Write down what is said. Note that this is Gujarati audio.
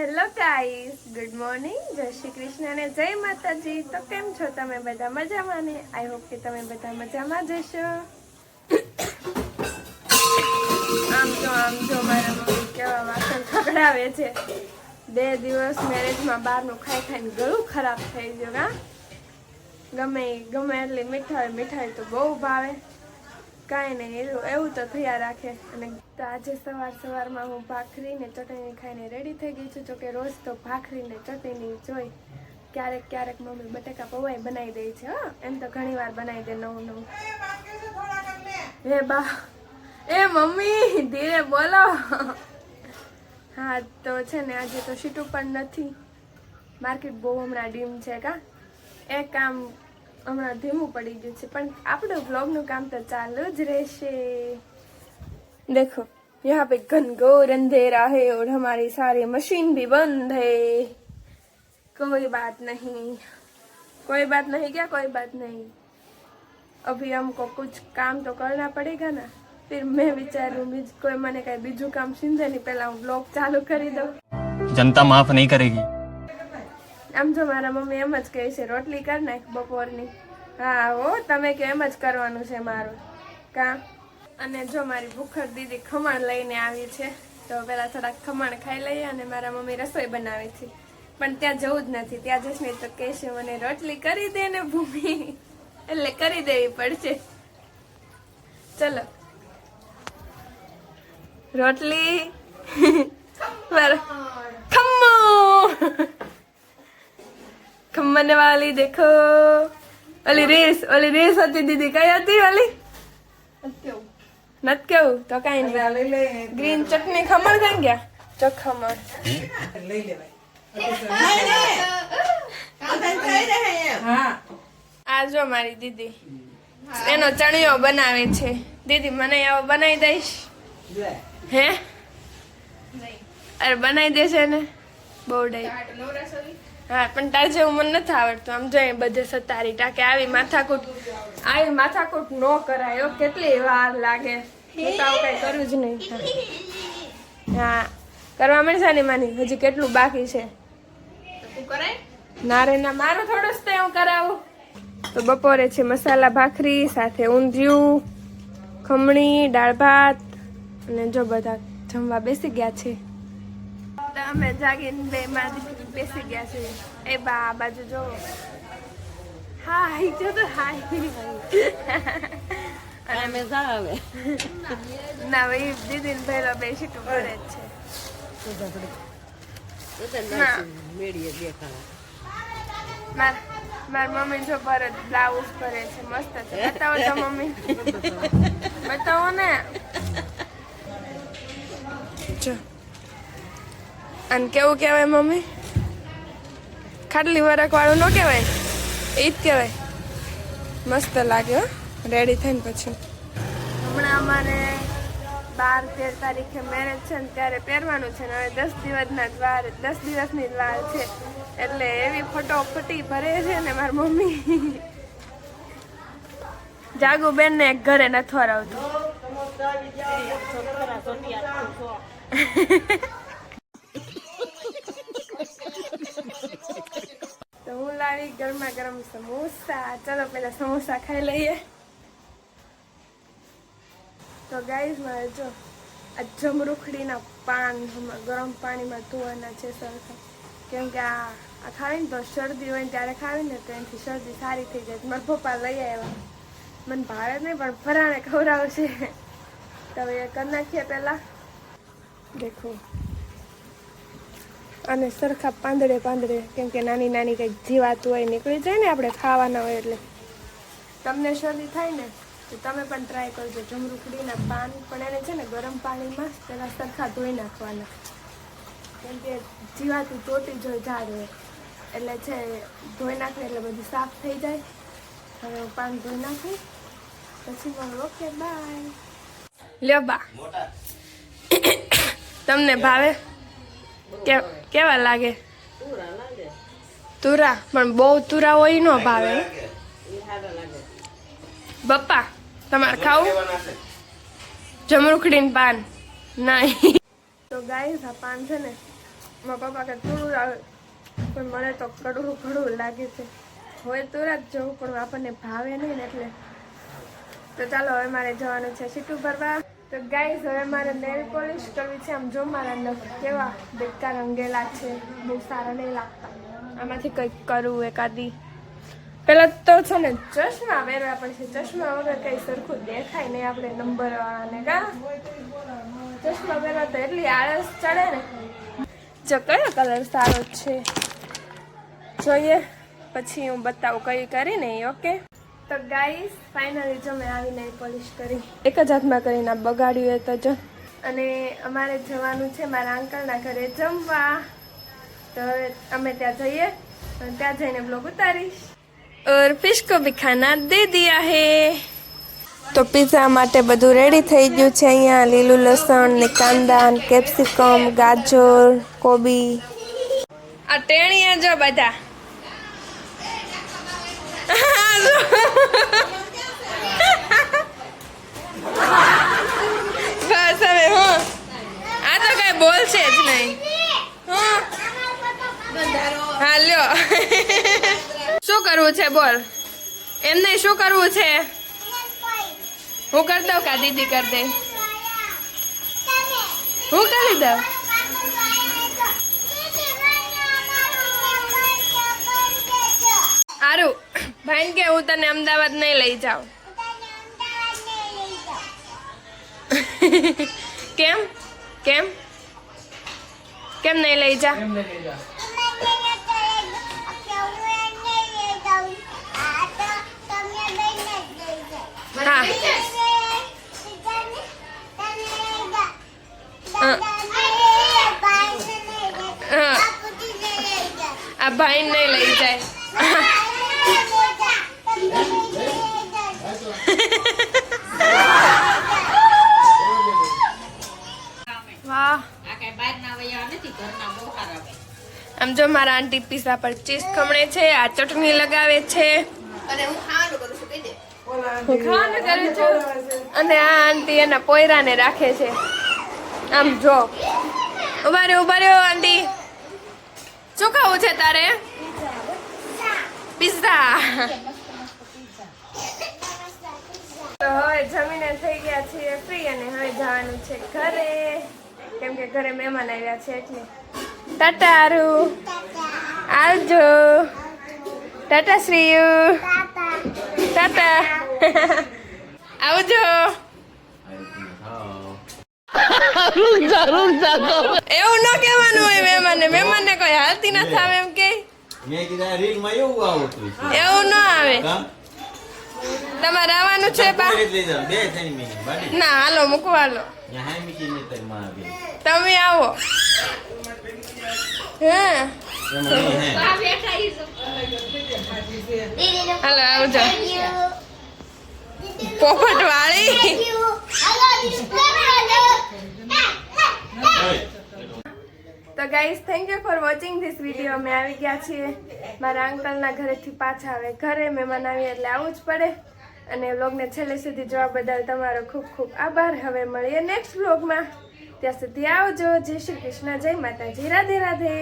હેલો ગાઈસ, ગુડ મોર્નિંગ, જય શ્રી કૃષ્ણ અને જય માતાજી. તો કેમ છો તમે બધા મજામાં ને? આઈ હોપ કે તમે બધા મજામાં જ હશો. આમ જો આમ જો, મારા મમ્મી કેવા વાસણ ખકડાવે છે. બે દિવસ મેરેજમાં બહારનું ખાઈ ખાઈને ગળું ખરાબ થઈ ગયું, હા. ગમે ગમે એટલી મીઠાઈ મીઠાઈ તો બહુ ભાવે. કાંઈ નહીં, એવું એવું તો થયા રાખે. અને તો આજે સવાર સવારમાં હું ભાખરી ને ચટણી ખાઈને રેડી થઈ ગઈ છું, જોકે રોજ તો ભાખરી ને ચટણી જોઈ ક્યારેક ક્યારેક મમ્મી બટેકા પૌવાય બનાવી દે છે, હા. એમ તો ઘણી વાર બનાવી દે નવું નવું. હે બા, એ મમ્મી, ધીરે બોલો. હા, તો છે ને આજે તો સીટું પણ નથી. માર્કેટ બહુ હમણાં ડીમ છે, કા. એ કામ હમણાં ધીમું પડી ગયું છે, પણ આપણું બ્લોગનું કામ તો ચાલુ જ રહેશે. દેખો, યહાં પે ઘનઘોર અંધેરા હે ઓર હમારી સારી મશીન ભી બંધ હે. કોઈ બાત નહીં, કોઈ બાત નહીં ક્યા, કોઈ બાત નહીં. અભી હમકો કુછ કામ તો કરના પડેગા ના, ફિર મેં વિચાર્યું કોઈ મને કઈ બીજું કામ સિંધે નહીં પહેલા હું બ્લોગ ચાલુ કરી દઉં. જનતા માફ નહીં કરેગી. આમ જો મારા મમ્મી એમ જ કહે છે, રોટલી કર નાખ બપોરની. હા, હો, તમે કે એમ જ કરવાનું છે મારું. કા? અને જો મારી ભૂખર દીદી ખમણ લઈને આવી છે, તો પેલા થોડાક ખમણ ખાઈ લઈએ અને મારા મમ્મી રસોઈ બનાવી છે. પણ ત્યાં જવું જ નથી. ત્યાં જશને તો કહેશે, મને રોટલી કરી દે ને ભૂમિ. એટલે કરી દેવી પડશે. ચલો. રોટલી. બરાબર ખમ્મન વાલી દેખો. ઓલી રેસ ઓલી રેસ હતી દીદી કઈ હતી ઓલી? નત કેવું. તો કઈ નહીં. ગ્રીન ચટણી ખમણ કઈ ગયા? ચો ખમણ. આ જો મારી દીદી. એનો ચણિયો બનાવે છે. દીદી મને આવો બનાવી દઈશ. હે? અરે બનાવી દેશે ને બહુ ડાઈ હા પણ તાર જેવું મને નથી આવડતું. આમ જોઈએ બધે સતારી ટાકે આવી માથાકૂટ. આવી માથાકૂટ ન કરાય કેટલી વાર લાગે. હું તો આવું કઈ કરું જ નહીં. હા. કરવા મળશે ને માની? હજી કેટલું બાકી છે? ના રે ના મારું થોડું જ તે હું કરાવું. તો બપોરે છે મસાલા ભાખરી સાથે ઊંધિયું ખમણી દાળ ભાત અને જો બધા જમવા બેસી ગયા છે. તો અમે જાગીને બે માં બેસી ગયા છે. એ બા આ બાજુ જો. હાય જો તો હાય. અને જા આવે. ના ભાઈ દીદી ને પહેલો બે સીટું પડે જ છે. મેળીએ દેખાડા માર માર મમ્મી જો ભરત બ્લાઉઝ ભરે છે મસ્ત છે. બતાવો તો મમ્મી. બતાવો ને. જો. અને કેવું કહેવાય મમ્મી? ખાટલી વરખ વાળું ન કહેવાય એ જ કહેવાય. મસ્ત લાગે હો. રેડી થઈને પછી. હમણાં અમારે બાર, તેર તારીખે મેરેજ છે ને ત્યારે પહેરવાનું છે ને હવે દસ દિવસના જ વાર દસ દિવસની જ છે. એટલે એવી ફટોફટી ભરે છે ને મારી મમ્મી. જાગુ બેન ને એક ઘરે નથી હરાવતું. તો ગરમા ગરમ સમોસા ચલો પેલા સમોસા ખાઈ લઈએ તો ગાઈઝ મારે જો આ જમરૂખડીના પાન ગરમ પાણીમાં ધોવાના છે સરખા કેમ કે આ આ ખાવીને તો શરદી હોય ને ત્યારે ખાવીને તો એનાથી શરદી સારી થઈ જાય મારા પપ્પા લઈ આવ્યા મને ભાવે નહીં પણ ફરાણે ખવડાવશે તો એ કરી નાખીએ પહેલાં દેખો અને સરખા પાંદડે પાંદડે કેમ કે નાની નાની કંઈક જીવાતું હોય નીકળી જાય ને આપણે ખાવાના હોય એટલે. તમને શરદી થાય ને તો તમે પણ ટ્રાય કરજો. જમરૂખડીના પાન પણ એને છે ને ગરમ પાણીમાં પહેલાં સરખા ધોઈ નાખવાના. કેમ કે જીવાતું તોટી જો ઝાડ હોય. એટલે છે ધોઈ નાખે એટલે બધું સાફ થઈ જાય. હવે હું પાન ધોઈ નાખું. પછી પણ ઓકે બાય લ્યો બા. તમને ભાવે? કે કેવા લાગે? તુરા, પણ બહુ તુરા હોય ન ભાવે. બપ્પા, તમારે ખાવું? જમરૂખડીન પાન. નહીં. તો ગાય પાન છે ને, મારા પપ્પા કે તુરું આવે. પણ મને તો કડવું કડવું લાગે છે. હોય તુરા જ જવું, પણ આપણને ભાવે નહીં ને એટલે. તો ચાલો, હવે મારે જવાનું છે સીટું ભરવા. તો ગાઈઝ હવે મારે નેલ પોલિશ કરવી છે. આમ જો મારા નખ કેવા બેકાર રંગેલા છે. બહુ સારા નહીં લાગતા. આમાંથી કંઈક કરવું એકાદી. પહેલાં તો છે ને, ચશ્મા પહેરવા પડશે. ચશ્મા વગર કંઈ સરખું દેખાય નહીં આપણે નંબર વાળાને કા ચશ્મા પહેરવા તો એટલી આળસ ચડે ને. જો કયો કલર સારો છે. જોઈએ, પછી હું બતાવું કઈ કરીને ઓકે તો ગાઈસ ફાઇનલી જો મેં આવીને પોલિશ કરી. એક જ હાથમાં કરીને બગાડ્યું એ તો જો. અને અમારે જવાનું છે મારા અંકલના ઘરે જમવા. તો અમે ત્યાં જઈએ ત્યાં જઈને બ્લોગ ઉતારીશ. ઓર ફિશ કો ભી ખાના દે દિયા હે. તો પીઝા માટે બધું રેડી થઈ ગયું છે અહીંયા. લીલું લસણ ને કાંદા ને કેપ્સિકમ ગાજર કોબી. આ ટેણીએ જો બધા. બસ હવે, હું. આ તો કઈ બોલશે જ નહીં. હાલ્યો શું કરવું છે, બોલ. એમ નહીં, શું કરવું છે? હું કરી દઉં કા, દીદી કરી દે? હું કરી દઉં? સારું ભાઈ કે હું તને અમદાવાદ નહીં લઈ જાઉં. કેમ? કેમ? કેમ નહીં લઈ જા? હા. હા. આ ભાઈ નહીં લઈ જાય. આમ જો મારા આંટી પીઝા પર ચીઝ ખમણે છે આ ચટણી લગાવે છે. હું ખાવાનું કરું છું. અને આ આંટી એના પોયરાને રાખે છે. આમ જો. ઊભા રહ્યો ઊભા રહ્યો આંટી. શું ખાવું છે તારે? પિઝા. તો હવે જમીને થઈ ગયા છીએ ફ્રી અને હવે જવાનું છે ઘરે. કેમ કે ઘરે મહેમાન આવ્યા છે એટલે. ટાટા આરુ આવજો ટાટા શ્રીયુ ટાટા આવજો એવું ન કહેવાનું હોય મહેમાનને. મહેમાનને કોઈ હાલતી ના થાય એમ કે. મેં કીધા રીલમાં એવું આવતું છે. એવું ન આવે. તમારે આવવાનું છે બા? ના હાલો મૂકવા તમે આવો હાલો આવજો પોપટ વાળી તો guys thank you for watching this video અમે આવી ગયા છીએ મારા અંકલના ઘરેથી પાછા આવે ઘરે મહેમાન આવીએ એટલે આવવું જ પડે અને વ્લોગને છેલ્લે સુધી જોવા બદલ તમારો ખૂબ ખૂબ આભાર. હવે મળીએ નેક્સ્ટ વ્લોગમાં ત્યાં સુધી આવજો. જય શ્રી કૃષ્ણ. જય માતાજી. રાધે રાધે.